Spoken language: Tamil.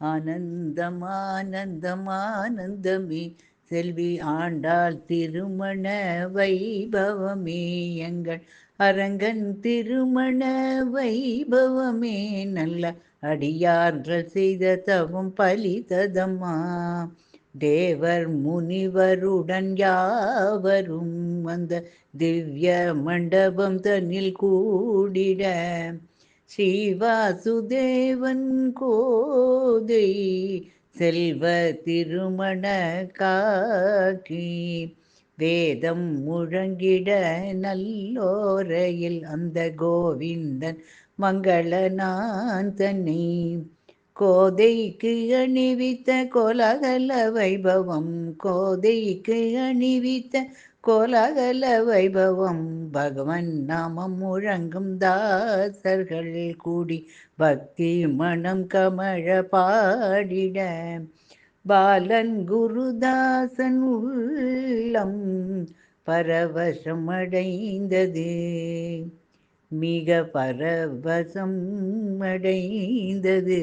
ஆனந்தம் ஆனந்தம் ஆனந்தமே செல்வி ஆண்டாள் திருமண வைபவமே. எங்கள் அரங்கன் திருமண வைபவமே. நல்ல அடியார்கள் செய்த தவம் பலிததம்மா தேவர் முனிவருடன் யாவரும் வந்த திவ்ய மண்டபம் தன்னில் கூடிட. ஸ்ரீவாசுதேவன் கோதை செல்வ திருமண காக்கி வேதம் முழங்கிட நல்லோரையில் அந்த கோவிந்தன் மங்கள தன்னை கோதைக்கு அணிவித்த கோலகல வைபவம் கோதைக்கு அணிவித்த கோலாகல வைபவம் பகவன் நாமம் முழங்கும் தாசர்கள் கூடி பக்தி மனம் கமழ பாடிட. பாலன் குருதாசன் உள்ளம் பரவசம் அடைந்தது. மிக பரவசம் அடைந்தது.